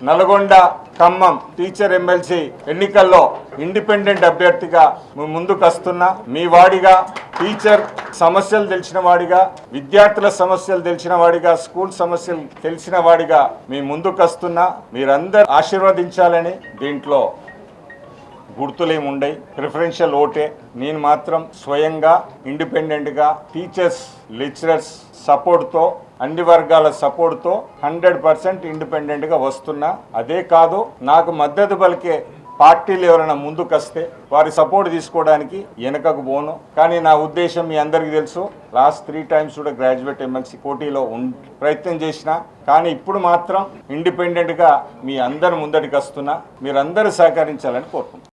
Nalgonda Khammam teacher MLC ఎన్నికల్లో independent అభ్యర్థిగా మీ ముందుకు వస్తున్నా మీ వాడిగా టీచర్ సమస్యలు తెలిసిన వాడిగా విద్యార్థుల సమస్యలు తెలిసిన వాడిగా స్కూల్ సమస్యలు తెలిసిన వాడిగా మీ ముందుకు వస్తున్నా మీరందరూ ఆశీర్వదించాలని దీంట్లో గుర్తులేమి ఉండయి ప్రిఫరెన్షియల్ ఓటే. నేను మాత్రం స్వయంగా ఇండిపెండెంట్గా టీచర్స్ లెక్చరర్స్ సపోర్ట్తో అన్ని వర్గాల సపోర్ట్తో హండ్రెడ్ పర్సెంట్ ఇండిపెండెంట్గా వస్తున్నా. అదే కాదు నాకు మద్దతు పలికే పార్టీలు ఎవరైనా ముందుకు వస్తే వారి సపోర్ట్ తీసుకోవడానికి వెనకకు పోను. కానీ నా ఉద్దేశం మీ అందరికీ తెలుసు లాస్ట్ త్రీ టైమ్స్ కూడా గ్రాడ్యుయేట్ ఎమ్మెల్సీ పోటీలో ఉం ప్రయత్నం చేసిన. కానీ ఇప్పుడు మాత్రం ఇండిపెండెంట్గా మీ అందరు ముందటికి వస్తున్నా. మీరందరూ సహకరించాలని కోరుకుంటున్నాను